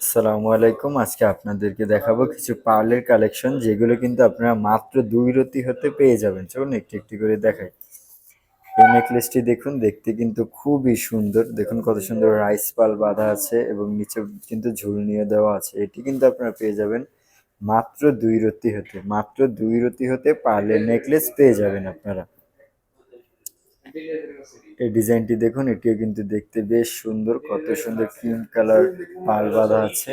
আসসালামু আলাইকুম। আজকে আপনাদেরকে দেখাবো কিছু পার্লের কালেকশন, যেগুলো কিন্তু আপনারা মাত্র দুই রতি হতে পেয়ে যাবেন। চলুন একটি একটি করে দেখাই। এই নেকলেসটি দেখুন, দেখতে কিন্তু খুবই সুন্দর। দেখুন কত সুন্দর রাইস পাল বাঁধা আছে এবং নিচে কিন্তু ঝুলনিয়ে দেওয়া আছে। এটি কিন্তু আপনারা পেয়ে যাবেন মাত্র দুই রতি হতে, মাত্র দুই রতি হতে পার্লের নেকলেস পেয়ে যাবেন আপনারা। এই ডিজাইনটি দেখুন, এটিও কিন্তু দেখতে বেশ সুন্দর, কত সুন্দর ক্রিম কালার পাল বাঁধা আছে।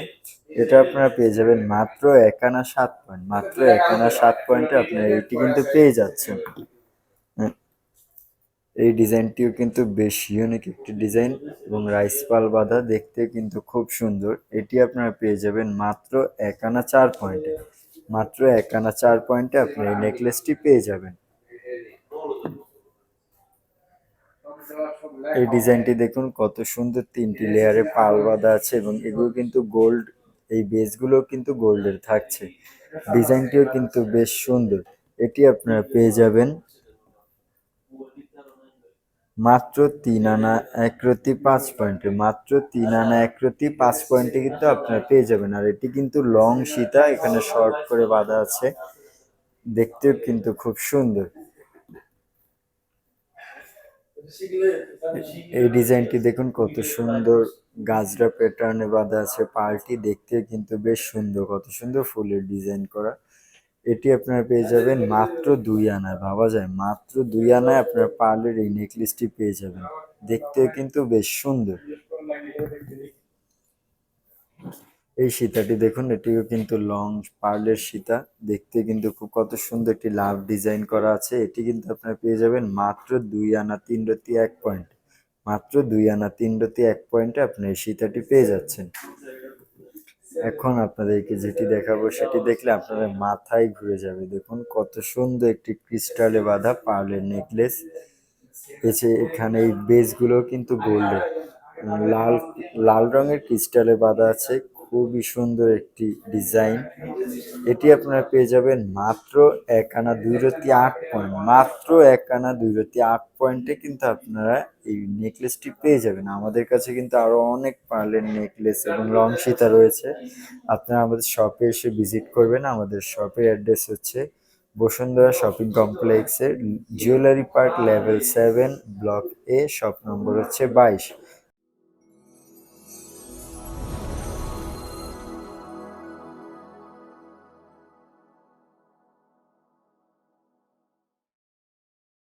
এটা আপনারা পেয়ে যাবেন মাত্র একানা সাত পয়েন্ট মাত্র একানা সাত পয়েন্টে আপনারা এটি কিন্তু পেয়ে যাচ্ছেন। হ্যাঁ। এই ডিজাইনটিও কিন্তু বেশ ইউনিক একটি ডিজাইন এবং রাইস পাল বাঁধা দেখতে কিন্তু খুব সুন্দর। এটি আপনারা পেয়ে যাবেন মাত্র একানা চার পয়েন্টে মাত্র একানা চার পয়েন্টে আপনারা এই নেকলেসটি পেয়ে যাবেন। এই ডিজাইনটি দেখুন, কত সুন্দর তিনটি লেয়ারে পাল বাঁধা আছে এবং এগুলো কিন্তু গোল্ড এই বেসগুলো কিন্তু গোল্ডের থাকছে। ডিজাইনটিও কিন্তু বেশ সুন্দর। এটি আপনারা পেয়ে যাবেন। মাত্র তিন আনা একরতি পাঁচ পয়েন্টে মাত্র তিন আনা একরতি পাঁচ পয়েন্টে কিন্তু আপনারা পেয়ে যাবেন। আর এটি কিন্তু লং সীতা, এখানে শর্ট করে বাঁধা আছে। দেখতেও কিন্তু খুব সুন্দর। এই ডিজাইনটি দেখুন, কত সুন্দর গাছরা প্যাটার্নে বাঁধা আছে। পার্টি দেখতে কিন্তু বেশ সুন্দর, কত সুন্দর ফুলের ডিজাইন করা। এটি আপনারা পেয়ে যাবেন মাত্র দুই আনায়, ভাবা যায়। মাত্র দুই আনায় আপনার পার্লের এই নেকলেসটি পেয়ে যাবেন। দেখতে কিন্তু বেশ সুন্দর। এই সীতাটি দেখুন, এটিও কিন্তু লং পার্লের সীতা। দেখতে কিন্তু খুব কত সুন্দর একটি লাভ ডিজাইন করা আছে। এটি কিন্তু আপনারা পেয়ে যাবেন মাত্র দুই আনা, তিন রতি, এক পয়েন্ট মাত্র দুই আনা, তিন রতি, এক পয়েন্টে আপনি এই সীতাটি পেয়ে যাচ্ছেন। এখন আপনাদেরকে যেটি দেখাবো, সেটি দেখলে আপনাদের মাথায় ঘুরে যাবে। দেখুন, কত সুন্দর একটি ক্রিস্টালে বাঁধা পার্লের নেকলেস এসে এখানে এই বেসগুলো কিন্তু গোল্ডের লাল লাল রঙের ক্রিস্টালে বাঁধা আছে। খুবই সুন্দর একটি ডিজাইন। এটি আপনারা পেয়ে যাবেন মাত্র এক আনা দুই রতি আট পয়েন্ট। মাত্র এক আনা দুই রতি আট পয়েন্টে কিন্তু আপনারা এই নেকলেসটি পেয়ে যাবেন। আমাদের কাছে কিন্তু আরও অনেক পার্লের নেকলেস এবং লং সীতা রয়েছে। আপনারা আমাদের শপে এসে ভিজিট করবেন। আমাদের শপের অ্যাড্রেস হচ্ছে বসুন্ধরা শপিং কমপ্লেক্সের jewellery park level seven, block A, shop number হচ্ছে বাইশ।